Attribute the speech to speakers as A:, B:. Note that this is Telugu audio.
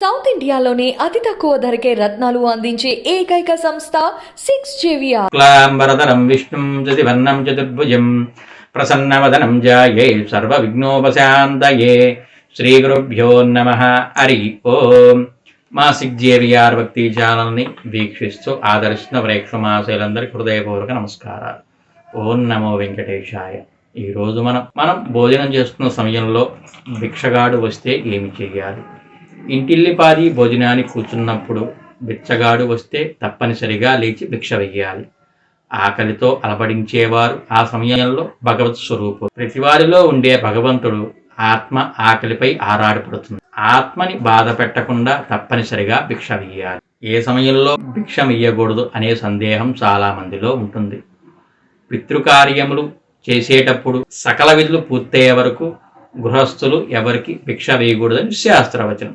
A: సౌత్ ఇండియాలోనే అతి తక్కువ ధరకే రత్నాలు అందించే ఏకైక సంస్థ సిక్స్ జేవియా
B: క్లాంబరధరం విష్ణుం చతివర్ణం చతుర్భుజం ప్రసన్నవదనం జాయే సర్వవిఘ్నోపశాంతయే. శ్రీ గురుభ్యో నమ. హరి ఓం. మా సిగ్జేవిఆర్ భక్తి ఛానల్ని వీక్షిస్తూ ఆదర్శిస్తున్న ప్రేక్షమాశయులందరికీ హృదయపూర్వక నమస్కారాలు. ఓం నమో వెంకటేశాయ. ఈరోజు మనం మనం భోజనం చేస్తున్న సమయంలో భిక్షగాడు వస్తే ఏమి చేయాలి? ఇంటిల్లిపాది భోజనానికి కూర్చున్నప్పుడు బిచ్చగాడు వస్తే తప్పనిసరిగా లేచి భిక్ష వెయ్యాలి. ఆకలితో అలబడించేవారు ఆ సమయంలో భగవత్ స్వరూపుడు. ప్రతివారిలో ఉండే భగవంతుడు ఆత్మ ఆకలిపై ఆరాటపడుతుంది. ఆత్మని బాధ పెట్టకుండా తప్పనిసరిగా భిక్ష వెయ్యాలి. ఏ సమయంలో భిక్ష వేయకూడదు అనే సందేహం చాలా మందిలో ఉంటుంది. పితృకార్యములు చేసేటప్పుడు సకల విధులు పూర్తయ్యే వరకు గృహస్థులు ఎవరికి భిక్ష వేయకూడదని శాస్త్రవచనం.